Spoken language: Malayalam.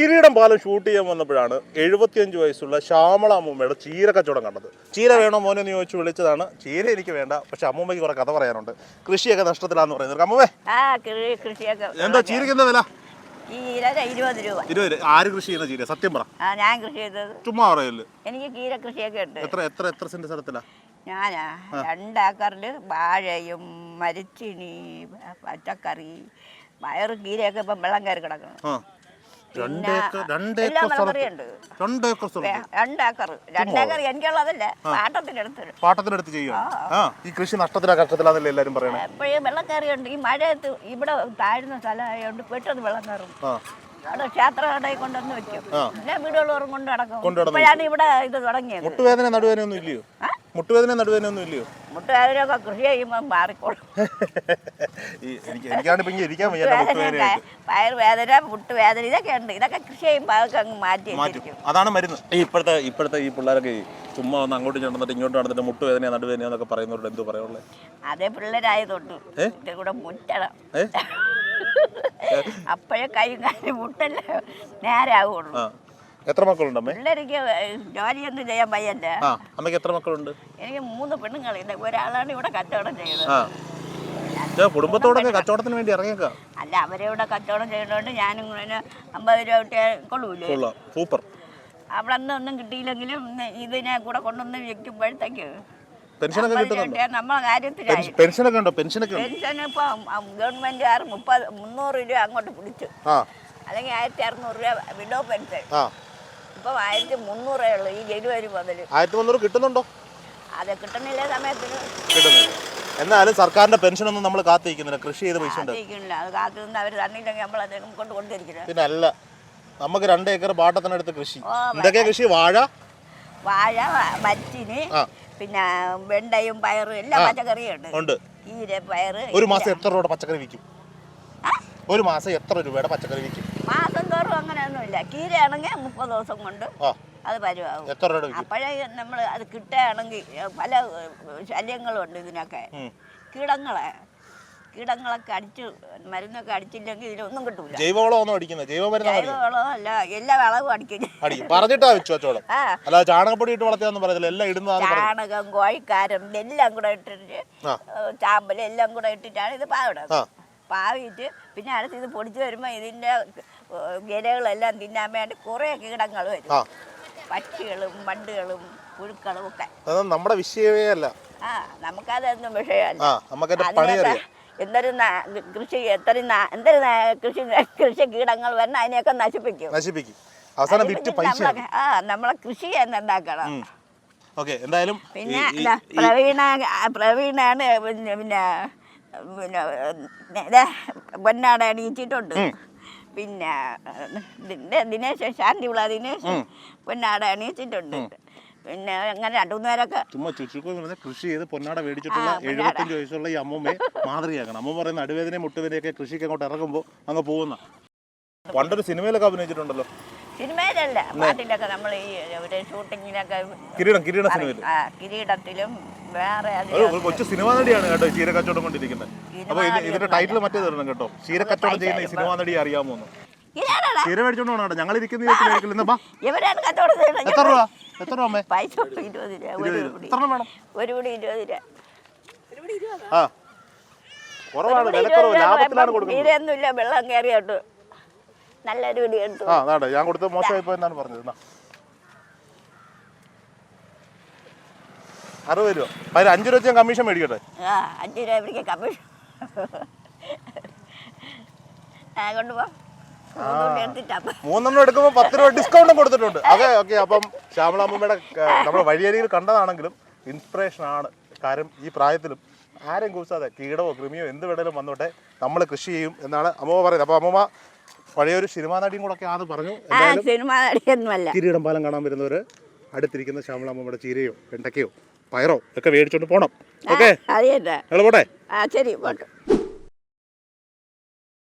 കിരീടം പാലം ഷൂട്ട് ചെയ്യാൻ വന്നപ്പോഴാണ് എഴുപത്തിയഞ്ച് വയസ്സുള്ള ശ്യാമള അമ്മൂമ്മയുടെ ചീര കച്ചവടം കണ്ടത്. ചീര വേണോ മോനെ എന്ന് ചോദിച്ചു വിളിച്ചതാണ്. ചീര എനിക്ക് വേണ്ട പക്ഷെ അമ്മൂമ്മയ്ക്ക് കുറെ കഥ പറയാനുണ്ട്. കൃഷിയൊക്കെ നഷ്ടത്തിലാന്ന് പറയുന്നത് അമ്മൂമ്മേ. എന്താ ചീരക്ക് എന്താ വില? ചീര ഇരുപത് രൂപ. ഇരുപത് ആര് കൃഷി ചെയ്യുന്ന ചീര? സത്യം പറ. ഞാൻ കൃഷി ചെയ്തത് ചുമ്മാ പറയല്ലേ. എനിക്ക് കീര കൃഷിയൊക്കെ ഉണ്ട്. എത്ര എത്ര എത്ര സെന്റ് സ്ഥലത്തിലാ? ഞാനാ രണ്ടാക്കറിൽ വാഴയും മരിച്ചിനി പച്ചക്കറി വയറ് കീരയൊക്കെ ഇപ്പം വെള്ളം കയറി കിടക്കണം പാട്ടത്തിനെടുത്ത് പാട്ടത്തിനെടുത്ത് ചെയ്യും ആ. ഈ കൃഷി നഷ്ടത്തിലാ കഷ്ടത്തിലാന്നല്ലേ എല്ലാരും പറയണേ? എപ്പോഴും വെള്ളം കയറിയുണ്ട് ഈ മഴയത്ത് ഇവിടെ താഴ്ന്ന സ്ഥലമായതുകൊണ്ട് പെട്ടെന്ന് വെള്ളം കയറും. അവിടെ ക്ഷേത്ര കൊണ്ടുവന്ന് വെക്കും. പിന്നെ വീടുകളോറും കൊണ്ട് നടക്കും. ഇപ്പോഴാണ് ഇവിടെ ഇത് തുടങ്ങിയത്. മുട്ടുവേദന നടുവേദന ഒന്നും ഇല്ലയോ? മുട്ടുവേദന നടുവേദന ഒന്നും ഇല്ലയോ? മുട്ടുവേദനയൊക്കെ കൃഷി ചെയ്യുമ്പോൾ മാറിക്കോളും. ഈ എനിക്ക് എനിക്കാണ് ഇപ്പൊ ഇരിക്കാൻ വയ്യ എന്റെ മുട്ടുവേദനയായിട്ട്. മുട്ടുവേദന ഇതൊക്കെ ഉണ്ട്. ഇതൊക്കെ കൃഷി ചെയ്യുമ്പോൾ അതൊക്കെ അങ്ങ് മാറ്റി മാറ്റും. അതാണ് മരുന്ന്. ഈ ഇപ്പോഴത്തെ ഇപ്പോഴത്തെ ഈ പിള്ളേരൊക്കെ ചുമ്മാ ഒന്ന് അങ്ങോട്ട് നടന്നിട്ട് ഇങ്ങോട്ട് നടന്നിട്ട് മുട്ടുവേദന നടുവേദന എന്നൊക്കെ പറയുന്നവരോട് എന്തു പറയുള്ളത് അതേ പിള്ളേരായതുകൊണ്ട് ഇതിൽ കൂടെ മുറ്റണം. അപ്പോഴേ കൈ കാലി മുട്ടല്ലേ നേരെ ആവുള്ളൂ. എത്ര മക്കളുണ്ട് പിള്ളേർക്ക് ജോലിയൊന്നും ചെയ്യാൻ വയ്യല്ല. ആ അമ്മയ്ക്ക് എത്ര മക്കളുണ്ട്? എനിക്ക് മൂന്ന് പെണ്ണുങ്ങളില്ല ഒരാളാണ് ഇവിടെ കച്ചവടം ചെയ്യുന്നത്. ആ. കുടുംബത്തോടൊക്കെ കച്ചവടത്തിന് വേണ്ടി ഇറങ്ങിയേക്കാം. അല്ല അവരിവിടെ കച്ചവടം ചെയ്യുന്നതുകൊണ്ട് ഞാനും ഇങ്ങനെ അമ്പത് രൂപ കിട്ടിയ കൊള്ളൂല്ലേ കൊള്ളാം. സൂപ്പർ. അവിടെ ഒന്നും കിട്ടിയില്ലെങ്കിലും ഇതിനെ കൂടെ കൊണ്ടുവന്ന് വെക്കുമ്പോഴത്തേക്ക് പെൻഷനൊക്കെ അമ്പത് രൂപ കിട്ടുന്നുണ്ടോ കിട്ടിയാൽ നമ്മളെ കാര്യത്തിലായി. പെൻഷൻ- പെൻഷനൊക്കെ ഉണ്ടോ? പെൻഷനൊക്കെ ഉണ്ട്? പെൻഷൻ ഇപ്പൊ ഗവൺമെന്റുകാർ മുപ്പത് മുന്നൂറ് രൂപ അങ്ങോട്ട് പിടിച്ചു. ആ. അല്ലെങ്കിൽ ആയിരത്തി അറുന്നൂറ് രൂപ വിഡോ പെൻഷൻ. ആ. ഇപ്പം ആയിരത്തി മുന്നൂറേ ഉള്ളൂ. ഈ ജനുവരി മുതൽ ആയിരത്തി മുന്നൂറ് കിട്ടുന്നുണ്ടോ? അത് കിട്ടുന്നില്ല സമയത്തിന്. കിട്ടുന്നില്ല. എന്നാലും സർക്കാരിന്റെ പെൻഷൻ ഒന്നും നമ്മൾ കാത്തിരിക്കുന്നില്ല. കൃഷി ചെയ്ത് പൈസ ഉണ്ട്. കാത്തിരിക്കണില്ല അത് കാത്തു അവർ തന്നില്ലെങ്കിൽ നമ്മൾ അദ്ദേഹം കൊണ്ട് കൊണ്ടിരിക്കുന്നത് പിന്നെ അല്ല നമുക്ക് രണ്ട് ഏക്കർ പാട്ടത്തിനടുത്ത് കൃഷി. ഓ, എന്തൊക്കെയാ കൃഷി? വാഴ? വാഴ ആ. പിന്നെ വെണ്ടയും പയറും എല്ലാം പച്ചക്കറിയും ഉണ്ട്. ഉണ്ട്. പയറ് ഒരു മാസം എത്ര രൂപയുടെ പച്ചക്കറി വിൽക്കും? ഒരു മാസം എത്ര രൂപയുടെ പച്ചക്കറി വിൽക്കും? അങ്ങനെയൊന്നുമില്ല. കീരയാണെങ്കിൽ മുപ്പത് ദിവസം കൊണ്ട് അത് പരുവാകും. അപ്പോഴേ നമ്മൾ അത് കിട്ടുകയാണെങ്കിൽ പല ശല്യങ്ങളുണ്ട് ശല്യങ്ങളും ഉണ്ട് ഇതിനൊക്കെ. കീടങ്ങളെ കീടങ്ങളൊക്കെ അടിച്ച് മരുന്നൊക്കെ അടിച്ചില്ലെങ്കിൽ ഇതിലൊന്നും കിട്ടൂല. ജൈവവളമൊന്നും അടിക്കുന്നത് ജൈവമരുന്ന് അല്ല എല്ലാ വളവും അടിക്കും. പറഞ്ഞിട്ടാ വെച്ചോളം. അല്ല ചാണകപ്പൊടി ഇട്ട് വളർത്തിയാന്ന് പറയത്തില്ല. എല്ലാം പറഞ്ഞു ചാണകം കോഴിക്കാരം എല്ലാം കൂടെ ഇട്ടിട്ട് ചാമ്പലെല്ലാം എല്ലാം കൂടെ ഇട്ടിട്ടാണ് ഇത് പാവിടുന്നത്. പാവിയിട്ട് പിന്നെ അടുത്ത് ഇത് പൊടിച്ച് വരുമ്പോൾ ഇതിന്റെ ഏഹ്, ഇലകളെല്ലാം തിന്നാൻ വേണ്ടി കുറേ കീടങ്ങൾ വരും. പക്ഷികളും വണ്ടുകളും പുഴുക്കളും ഒക്കെ. നമ്മുടെ വിഷയമേ അല്ല. ആ നമുക്കതൊന്നും വിഷയമല്ല. എന്തൊരു കൃഷി എത്ര എന്തൊരു കൃഷി കൃഷി കീടങ്ങൾ വരണം അതിനെയൊക്കെ നശിപ്പിക്കും. നശിപ്പിക്കും. അവസാനം വിറ്റ് പൈസ ആ നമ്മളെ കൃഷി ഉണ്ടാക്കണം ഓക്കെ എന്തായാലും പിന്നെ പ്രവീണ പ്രവീണാണ് പിന്നെ പിന്നെ പൊന്നാട അണിയിച്ചിട്ടുണ്ട് പിന്നെ ദിന- ദിനേശ് ശാന്തി വിള ദിനേശ് പൊന്നാട അണിയിച്ചിട്ടുണ്ട് പിന്നെ അങ്ങനെ രണ്ടു മൂന്ന് പേരൊക്കെ ചുമ്മാ കൃഷി ചെയ്ത് പൊന്നാട മേടിച്ചിട്ടുള്ള എഴുപത്തഞ്ച് വയസ്സുള്ള ഈ അമ്മമ്മയെ മാതൃകയാക്കണം. അമ്മ പറയുന്ന നടുവേദനയും മുട്ടുവേദനയൊക്കെ കൃഷിക്ക് അങ്ങോട്ട് ഇറങ്ങുമ്പോൾ അങ്ങ് പോകുന്ന. പണ്ടൊരു സിനിമയിലൊക്കെ അഭിനയിച്ചിട്ടുണ്ടല്ലോ. സിനിമയിലല്ല പാട്ടിലൊക്കെ നമ്മൾ ഈ ഒരു ഷൂട്ടിങ്ങിനൊക്കെ കിരീടം കിരീട സിനിമയിൽ ആ കിരീടത്തിലും വേറെ കൊച്ചു സിനിമാ നടിയാണ് കേട്ടോ ചീര കച്ചവടം കൊണ്ടിരിക്കുന്നത്. അപ്പൊ ഇത് ഇതിന്റെ ടൈറ്റിൽ മറ്റേ തരണം കേട്ടോ. ചീര കച്ചവടം ചെയ്യുന്ന ഈ സിനിമാ നടി അറിയാമോ ചീര മേടിച്ചോണ്ട് ഞങ്ങൾ ഇരിക്കുന്ന ഇവരാണ് കച്ചവടം ചെയ്യുന്നത്. എത്ര രൂപ? എത്ര രൂപ പൈസ ഇരുപത് രൂപ. ഒരു എത്ര വേണം? പിടി ഇരുപത് രൂപ. ആ. കുറവാണ് വിലക്കുറവ്. ലാഭത്തിലാണ് കൊടുക്കുന്നത്. തീരെയൊന്നുമില്ല വെള്ളം കയറിയോട്ട്. നല്ലൊരു വീഡിയോ എടുത്തു. ആ അതാണ് ഞാൻ കൊടുത്തത് മോശമായി പോയെന്നാണ് പറഞ്ഞത്. അറുപത് രൂപ. അതിൽ അഞ്ച് രൂപ ഞാൻ കമ്മീഷൻ മേടിക്കട്ടെ? ആ അഞ്ച് രൂപ പിടിക്കാൻ കമ്മീഷൻ ആ കൊണ്ടുപോ മൂന്നുകൂടി എടുത്തിട്ടാ മൂന്നെണ്ണം എടുക്കുമ്പോൾ പത്ത് രൂപ ഡിസ്കൗണ്ടും കൊടുത്തിട്ടുണ്ട്. അതെ ഓക്കെ അപ്പം ശ്യാമളാമ്മയുടെ നമ്മുടെ വഴിയരിയിൽ കണ്ടതാണെങ്കിലും ഇൻസ്പിറേഷൻ ആണ്. കാര്യം ഈ പ്രായത്തിലും ആരെയും കൂസാതെ കീടമോ കൃമിയോ എന്ത് വേണേലും വന്നോട്ടെ. നമ്മൾ കൃഷി ചെയ്യും എന്നാണ് അമ്മ പറയുന്നത്. അപ്പോൾ അമ്മമ്മ പഴയൊരു സിനിമാ നടിയും കൂടെ ഒക്കെ ആണെന്ന് പറഞ്ഞു. സിനിമ നടിയൊന്നുമല്ല. കിരീടം പാലം കാണാൻ വരുന്നവര് അടുത്തിരിക്കുന്ന ശ്യാമളമ്മയുടെ ചീരയോ വെണ്ടക്കയോ പയറോ ഒക്കെ മേടിച്ചോണ്ട് പോണം. ഓക്കെ? ശരി പോട്ടെ.